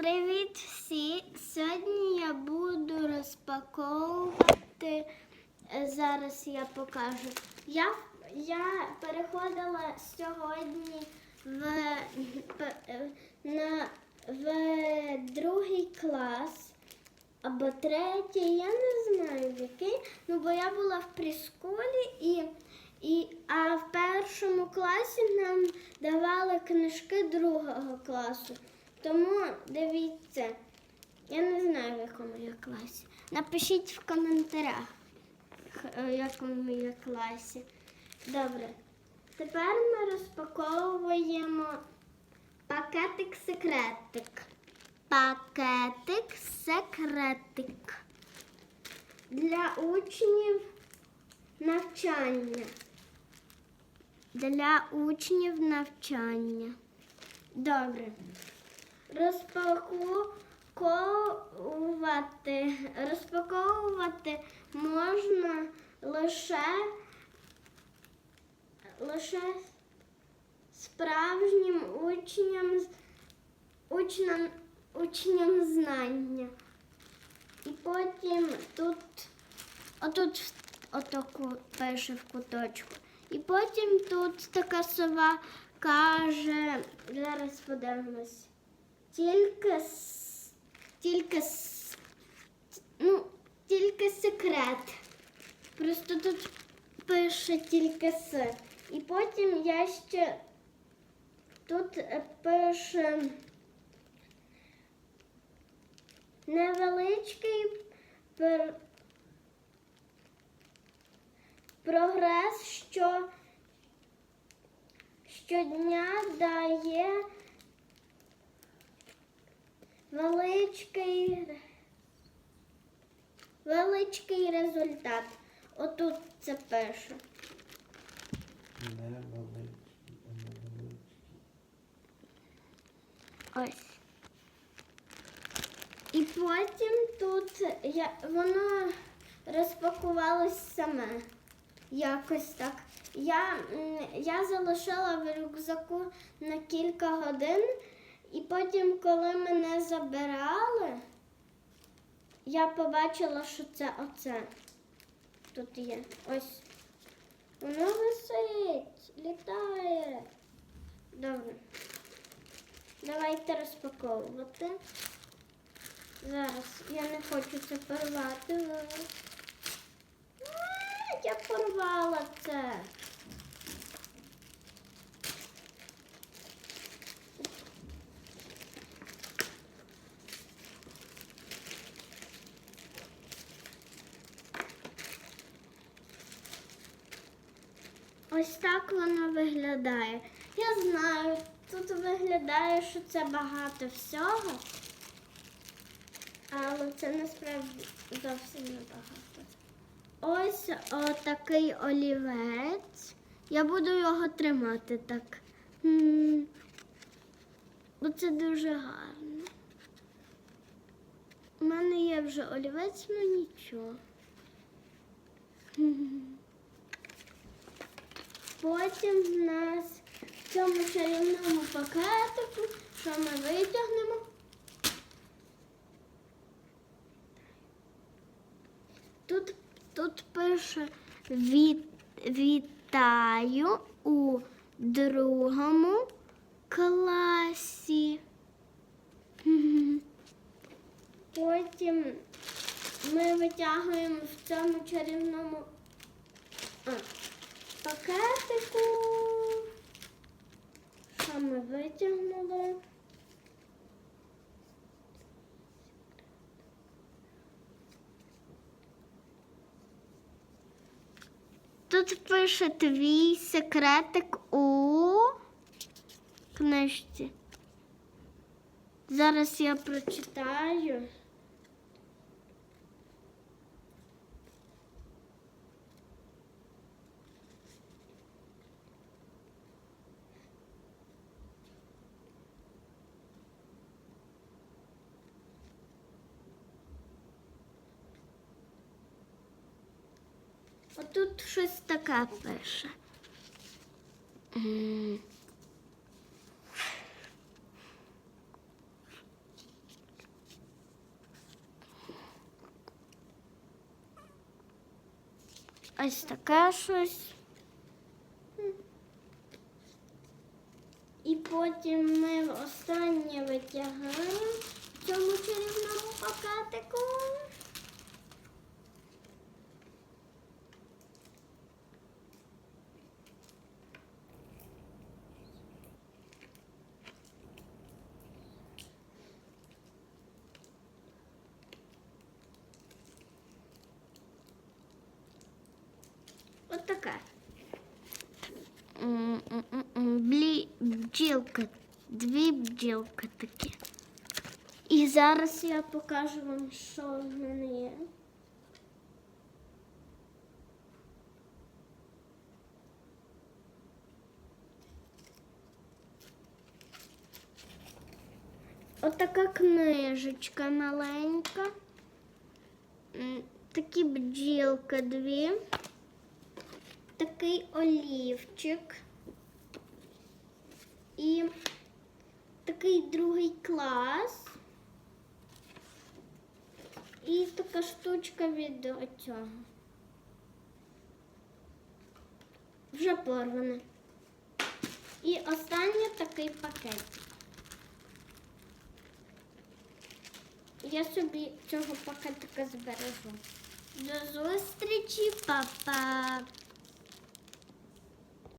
Привіт всі! Сьогодні я буду розпаковувати. е, Зараз я покажу. Я, я переходила сьогодні в, е, на, в другий клас або третій, я не знаю в який. Ну, бо я була в прескулі і, і а в першому класі нам давали книжки другого класу. Тому дивіться, я не знаю, в якому я класі. Напишіть в коментарях, е, в якому я класі. Добре. Тепер ми розпаковуємо пакетик секретик. Пакетик секретик. Для учнів навчання. Для учнів навчання. Добре. Розпаковувати. Розпаковувати можна лише, лише справжнім учням, учням, учням знання. І потім тут, отут отаку пише в куточку. І потім тут така сова каже, зараз подивимось. Тільки, тільки, ну, тільки секрет. Просто тут пише тільки с. І потім я ще тут е, пише невеличкий пер... прогрес, що щодня дає величкий, величкий результат. Отут це пише. Невеличкий, невеличкий. Ось. І потім тут я, воно розпакувалось саме. Якось так. Я, я залишила в рюкзаку на кілька годин, і потім, коли мене забирали, я побачила, що це оце. Тут є. Ось. Воно висить, літає. Добре. Давайте розпаковувати. Зараз я не хочу це порвати. А, Я порвала це. Ось так воно виглядає. Я знаю, тут виглядає, що це багато всього, але це насправді зовсім не багато. Ось отакий олівець. Я буду його тримати так. Бо це дуже гарно. У мене є вже олівець, ну нічого. Потім в нас в цьому чарівному пакетику, що ми витягнемо. Тут, тут пише від, вітаю у другому класі. Потім ми витягуємо в цьому чарівному а, пакетику. Що ми витягнули? Тут пише твій секретик у книжці. Зараз я прочитаю. Отут щось таке пише. Ось таке щось. І потім ми останнє витягаємо в цьому чарівному пакетику. От така. Блі, бджілка, дві бджілки такі. І зараз я покажу вам, що в мене є. Отака книжечка маленька. М, Такі бджілки дві Такий олівчик і такий другий клас. І така штучка від цього. Вже порвана. І останній такий пакет. Я собі цього пакетика збережу. До зустрічі, папа!